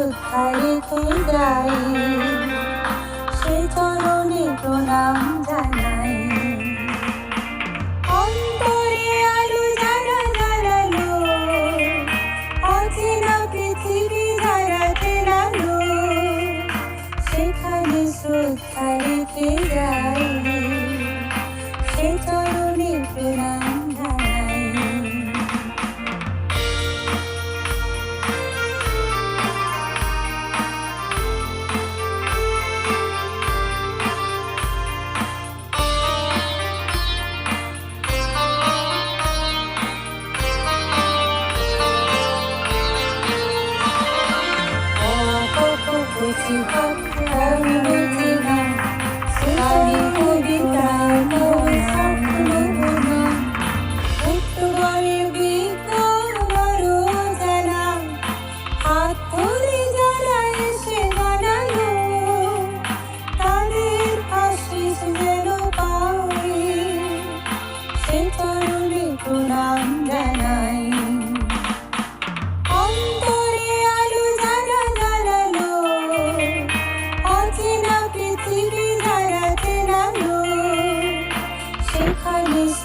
রেখে যাই সে চরণে প্রণাম জানাই অন্তরে আলো যারা জ্বালালো অচেনা পৃথিবী যারা চেনালো সেখানে শ্রদ্ধা রেখে যাই প্রণাম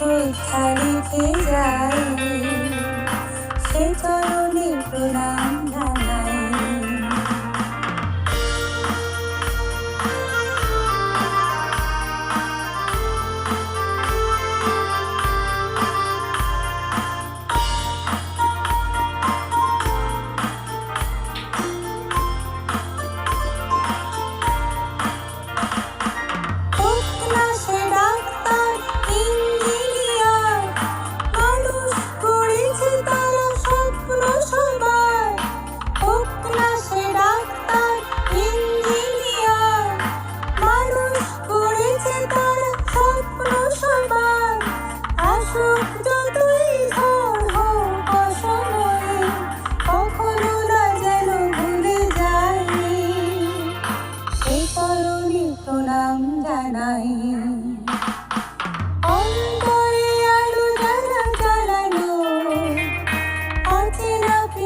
সেখানে শ্রদ্ধা রেখে যাই